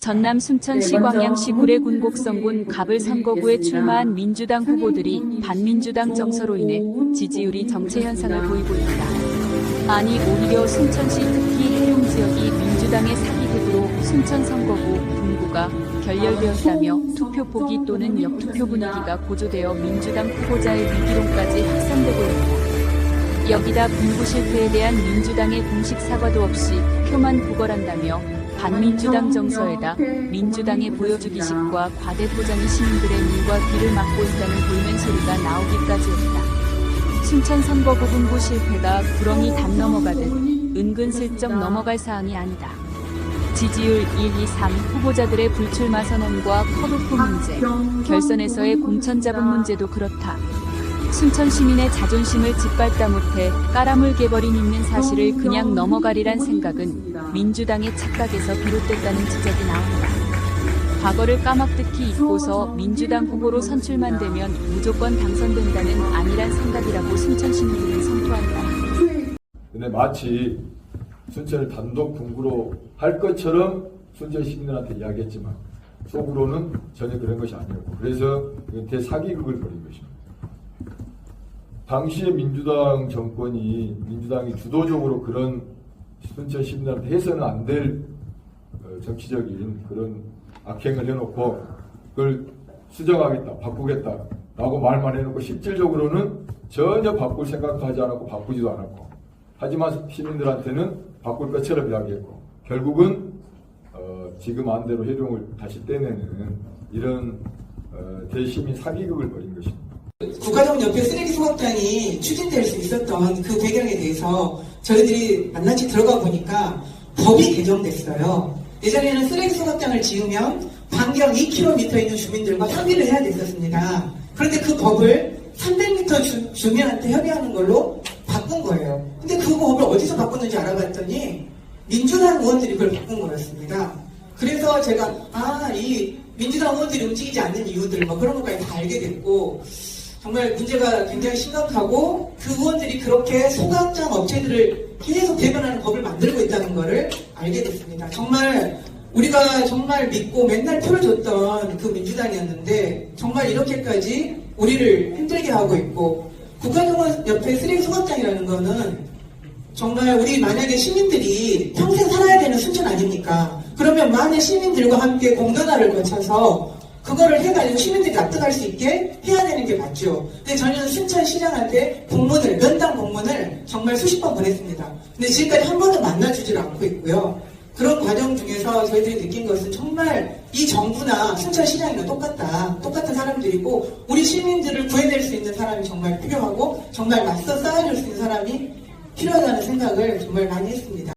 전남 순천시 광양시 구례군 곡성군 갑을 선거구에 출마한 민주당 후보들이 반민주당 정서로 인해 지지율이 정체 현상을 보이고 있다. 아니 오히려 순천시 특히 해룡 지역이 민주당의 사기극으로 순천 선거구 분구가 결렬되었다며 투표 포기 또는 역투표 분위기가 고조되어 민주당 후보자의 위기론까지 확산되고 있다. 여기다 분구 실패에 대한 민주당의 공식 사과도 없이 표만 구걸한다며 반민주당 정서에다 민주당의 보여주기식과 과대 포장이 시민들의 눈과 귀를 막고 있다는 볼멘 소리가 나오기까지 했다. 순천 선거 구 분구 실패가 구렁이 담 넘어가듯 은근슬쩍 넘어갈 사항이 아니다. 지지율 1, 2, 3 후보자들의 불출마 선언과 컷오프 문제, 결선에서의 공천 잡음 문제도 그렇다. 순천 시민의 자존심을 짓밟다 못해 까라물개버린 있는 사실을 그냥 넘어가리란 생각은 민주당의 착각에서 비롯됐다는 지적이 나온다. 과거를 까막득히 잊고서 민주당 후보로 선출만 되면 무조건 당선된다는 아니란 생각이라고 순천 시민들은 선포한다. 근데 마치 순천을 단독 분구로 할 것처럼 순천 시민들한테 이야기했지만 속으로는 전혀 그런 것이 아니었고 그래서 대사기극을 벌인 것입니다. 당시에 민주당 정권이 민주당이 주도적으로 그런 순천 시민들한테 해서는 안될 어, 정치적인 그런 악행을 해놓고 그걸 수정하겠다, 바꾸겠다 라고 말만 해놓고 실질적으로는 전혀 바꿀 생각도 하지 않았고 바꾸지도 않았고 하지만 시민들한테는 바꿀 것처럼 이야기했고 결국은 어, 지금 안대로 해룡을 다시 떼내는 이런 어, 대시민 사기극을 벌인 것입니다. 국가적 옆에 쓰레기 소각장이 추진될 수 있었던 그 배경에 대해서 저희들이 낱낱이 들어가 보니까 법이 개정됐어요. 예전에는 쓰레기 소각장을 지으면 반경 2km 있는 주민들과 협의를 해야 됐었습니다. 그런데 그 법을 300m 주, 주민한테 협의하는 걸로 바꾼 거예요. 근데 그 법을 어디서 바꿨는지 알아봤더니 민주당 의원들이 그걸 바꾼 거였습니다. 그래서 제가 아 이 민주당 의원들이 움직이지 않는 이유들 뭐 그런 것까지 다 알게 됐고 정말 문제가 굉장히 심각하고 그 의원들이 그렇게 소각장 업체들을 계속 대변하는 법을 만들고 있다는 것을 알게 됐습니다. 정말 우리가 정말 믿고 맨날 표를 줬던 그 민주당이었는데 정말 이렇게까지 우리를 힘들게 하고 있고 국가정원 옆에 쓰레기 소각장이라는 거는 정말 우리 만약에 시민들이 평생 살아야 되는 순천 아닙니까? 그러면 많은 시민들과 함께 공론화를 거쳐서 그거를 해가지고 시민들이 납득할 수 있게 해야 되는 게 맞죠. 근데 저는 순천 시장한테 공문을 면담 공문을 정말 수십 번 보냈습니다. 근데 지금까지 한 번도 만나주질 않고 있고요. 그런 과정 중에서 저희들이 느낀 것은 정말 이 정부나 순천 시장이랑 똑같다. 똑같은 사람들이고 우리 시민들을 구해낼 수 있는 사람이 정말 필요하고 정말 맞서 싸워줄 수 있는 사람이 필요하다는 생각을 정말 많이 했습니다.